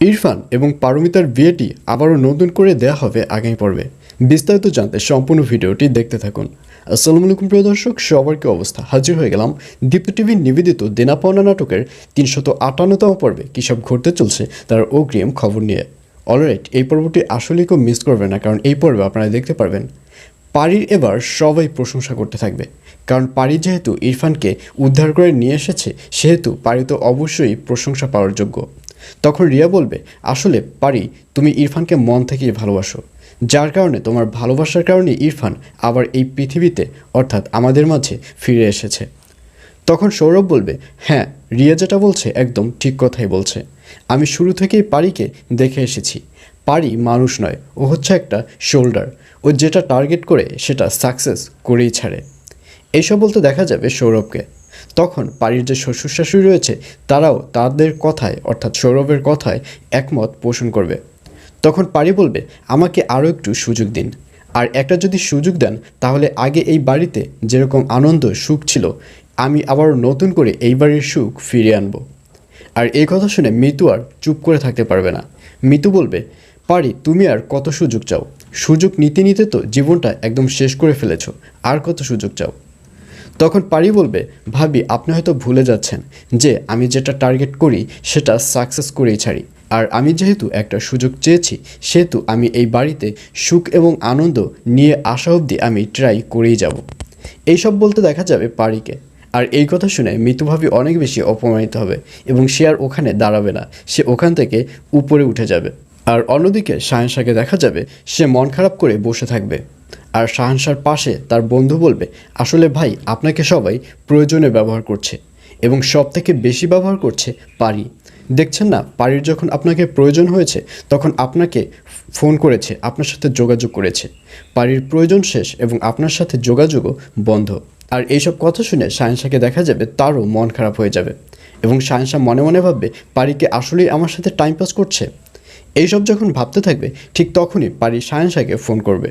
ইরফান এবং পারমিতার বিয়েটি আবারও নতুন করে দেয়া হবে আগামী পর্বে। বিস্তারিত জানতে সম্পূর্ণ ভিডিওটি দেখতে থাকুন। আসসালামু আলাইকুম, প্রিয় দর্শক, সবার কি অবস্থা? হাজির হয়ে গেলাম দীপ্ত টিভির নিবেদিত দেনাপাওনা নাটকের তিনশত আটান্নতম পর্বে। কী সব ঘটতে চলছে তার অগ্রিম খবর নিয়ে। অলরাইট, এই পর্বটি আসলে কেউ মিস করবে না, কারণ এই পর্বে আপনারা দেখতে পারবেন পারির এবার সবাই প্রশংসা করতে থাকবে। কারণ পারি যেহেতু ইরফানকে উদ্ধার করে নিয়ে এসেছে, সেহেতু পারি তো অবশ্যই প্রশংসা পাওয়ার যোগ্য। তখন রিয়া বলবে, আসলে, পারি, তুমি ইরফানকে মন থেকেই ভালোবাসো। যার কারণে তোমার ভালোবাসার কারণে ইরফান আবার এই পৃথিবীতে, অর্থাৎ আমাদের মাঝে ফিরে এসেছে। তখন সৌরভ বলবে হ্যাঁ রিয়া যেটা বলছে একদম ঠিক কথাই বলছে। আমি শুরু থেকেই পারিকে দেখে এসেছি। পারি মানুষ নয়, ও হচ্ছে একটা শোল্ডার। ও যেটা টার্গেট করে, সেটা সাকসেস করেই ছাড়ে। এইসব বলতে দেখা যাবে সৌরভকে। তখন পারির যে শ্বশুর শাশুড়ি রয়েছে, তারাও তাদের কথায়, অর্থাৎ সৌরভের কথায় একমত পোষণ করবে। তখন পারি বলবে, আমাকে আরও একটু সুযোগ দিন। আর একটা যদি সুযোগ দেন, তাহলে আগে এই বাড়িতে যেরকম আনন্দ, সুখ ছিল, আমি আবার নতুন করে এই বাড়ির সুখ ফিরিয়ে আনব। আর এই কথা শুনে মিতু আর চুপ করে থাকতে পারবে না। মিতু বলবে, পারি, তুমি আর কত সুযোগ চাও? সুযোগ নিতে নিতে তো জীবনটা একদম শেষ করে ফেলেছো। আর কত সুযোগ চাও? তখন পারি বলবে, ভাবি, আপনি হয়তো ভুলে যাচ্ছেন যে আমি যেটা টার্গেট করি সেটা সাকসেস করেই ছাড়ি। আর আমি যেহেতু একটা সুযোগ চেয়েছি, সেহেতু আমি এই বাড়িতে সুখ এবং আনন্দ নিয়ে আসা অবধি আমি ট্রাই করেই যাব। এইসব বলতে দেখা যাবে পারিকে। আর এই কথা শুনে মিতুভাবি অনেক বেশি অপমানিত হবে এবং সে আর ওখানে দাঁড়াবে না। সে ওখান থেকে উপরে উঠে যাবে। আর অন্যদিকে শাহেনশাকে দেখা যাবে সে মন খারাপ করে বসে থাকবে। আর শাহানশার পাশে তার বন্ধু বলবে, আসলে ভাই, আপনাকে সবাই প্রয়োজনে ব্যবহার করছে এবং সব থেকে বেশি ব্যবহার করছে পারি। দেখছেন না, পারির যখন আপনাকে প্রয়োজন হয়েছে, তখন আপনাকে ফোন করেছে, আপনার সাথে যোগাযোগ করেছে। পারির প্রয়োজন শেষ এবং আপনার সাথে যোগাযোগও বন্ধ। আর এইসব কথা শুনে শাহেনশাকে দেখা যাবে তারও মন খারাপ হয়ে যাবে এবং শাহেনশা মনে মনে ভাববে, পারিকে আসলেই আমার সাথে টাইম পাস করছে? এইসব যখন ভাবতে থাকবে, ঠিক তখনই পারি শাহেনশাকে ফোন করবে।